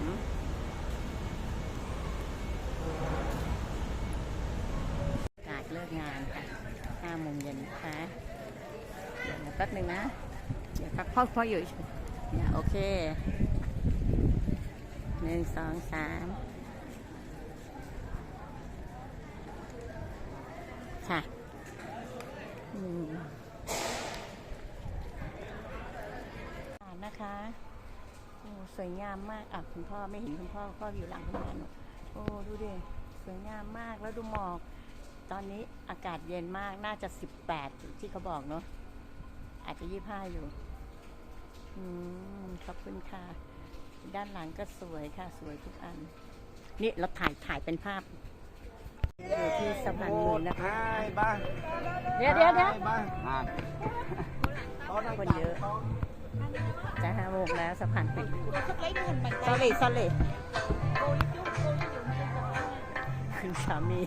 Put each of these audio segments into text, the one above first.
มอากาศเลิกงานค่ะห้าโมงเย็นนะคะเดี๋ยวแป๊บนึงนะ เดี๋ยวพักพ่อพ่ออยู่เนี่ยโอเคหนึ่งสองสามค่ะอืมอ่านนะคะ สวยงามมากอะคุณพ่อไม่เห็นคุณพ่อพ่ออยู่หลังคุณแม่หนูโอ้ดูดิสวยงามมากแล้วดูหมอก ตอนนี้อากาศเย็นมากน่าจะสิบแปดที่เขาบอกเนาะอาจจะยี่ห้าอยู่อืมขอบคุณค่ะ ด้านหลังก็สวยค่ะ สวยทุกอัน นี่เราถ่ายถ่ายเป็นภาพอยู่ที่สะพานมูลนะคะ Hai ba. เดี๋ยวเดี๋ยวเดี๋ยว Hai ba. À. คนเยอะ จะห้าโมงแล้วสะพานปิด sorry sorry คุณสามี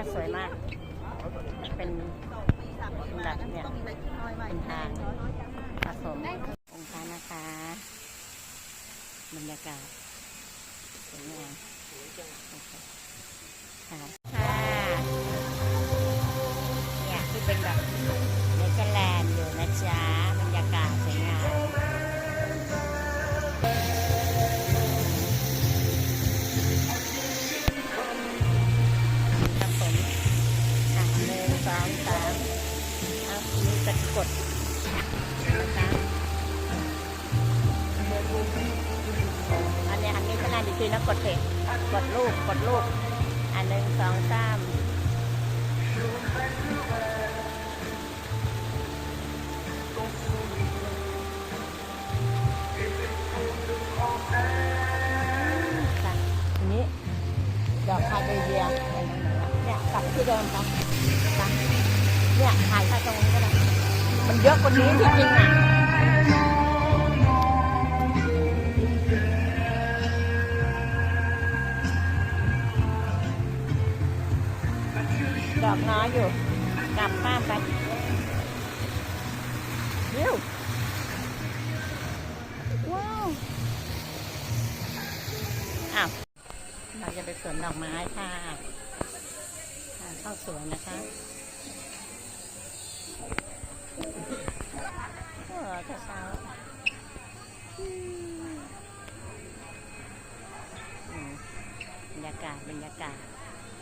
าสวยมาก เป็นแบบเนี่ยเป็นทางผสมองค์พระนะคะบรรยากาศสวยงามคค่ะค่ะเนี่ยที่เป็นแบบเนเธอร์แลนด์อยู่นะจ๊ะบรรยากาศสวยงาม ทีนะกดเพจกดรูปกดรูปอันหนึ่งสองสามนี้ดอกคาเดเยียเนี่ยกลับที่เดิมครับไปเนี่ยถ่ายแค่ตรงนี้ก็ได้มันเยอะกว่านี้จริงๆอะ ดอกน้อยอยู่ กลับบ้านไปเร็วว้าวอ้าวเราจะไปสวนดอกไม้ค่ะเข้าสวนนะคะเออแต่เช้าอืมบรรยากาศบรรยากาศ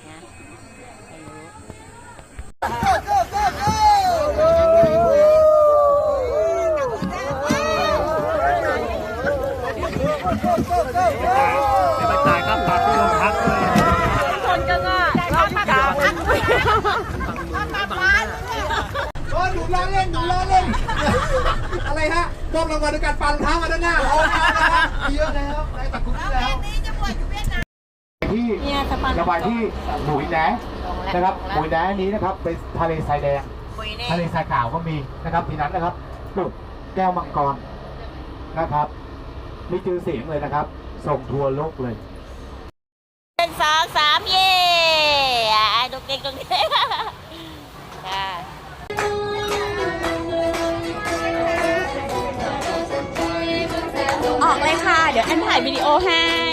นะไม่รู้ไปจ่ายค่าปรับที่โรงพักเลยคนก็ง่ายรอบกลางโอ้ยหนูล้อเล่นหนูล้อเล่น อะไรฮะมอบรางวัลด้วยการปันเท้ามาด้านหน้าโอ้ยเยอะแล้วได้ตัดคุกที่แล้วที่เนี่ย สะพานระบายที่หมุยแหนนะครับหมุยแหนนี้นะครับเป็นทะเลทรายแดงปุยนี่ทะเลทรายขาวก็มีนะครับทีนั้นนะครับปลูกแก้วมังกรนะครับมีชื่อเสียงเลยนะครับ ส่งทัวร์โลกเลยเป็นสองสามเย่อะดูเก่งตรงนี้ค่ะออกเลยค่ะ เดี๋ยวแอนถ่ายวิดีโอให้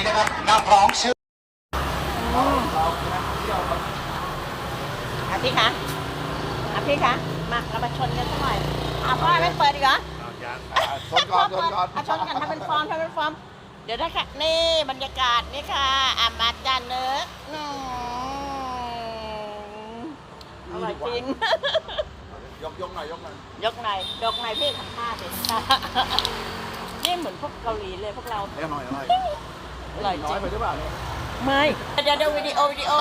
นี้นะครับนักร้องชื่ออะพี่คะอะพี่คะ มาเรามาชนกันสักหน่อยอะพ่อไม่เปิดอีกเหรอชนก่อนชนก่อนอะชนกันทำเป็นฟอร์มทำเป็นฟอร์ม เดี๋ยวนะคะนี่บรรยากาศนี่ค่ะอะมาจานเนื้อะอืมอร่อยจริง ยกยกหน่อยยกหน่อยยกหน่อยยกหน่อยพี่ทำท่าสินี่เหมือนพวกเกาหลีเลยพวกเราเอ้ยหน่อยหน่อย อร่อยจน้อริยงไปหรือเปล่าเนี่ยไม่เดี๋ยวเดี๋ยววิดีโอวิดีโอ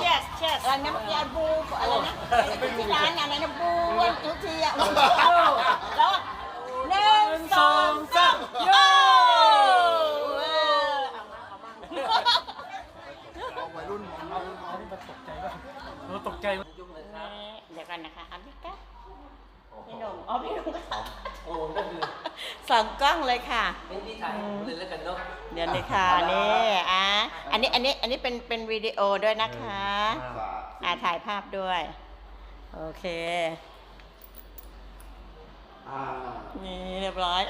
เชียร์เชียร์อะไรนะเมื่อกี้บูอะไรนะที่ร้านอะไรนะบูทุกทีอะบูแล้วหนึ่งสองสามโย่เออเอามาเอามาเอาวัยรุ่นเอาเอาที่มันตกใจป่ะเดี๋ยวกันนะคะอันพี่กั๊ก พี่หนุ่มอ๋อพี่หนุ่มก็โอ้ก็คือสองกล้องเลยค่ะพี่ถ่ายเลยแล้วกันเนาะเดี๋ยวเลยค่ะนี่อะอันนี้อันนี้อันนี้เป็นเป็นวิดีโอด้วยนะคะอ่าถ่ายภาพด้วย โอเคอ่านี่เรียบร้อย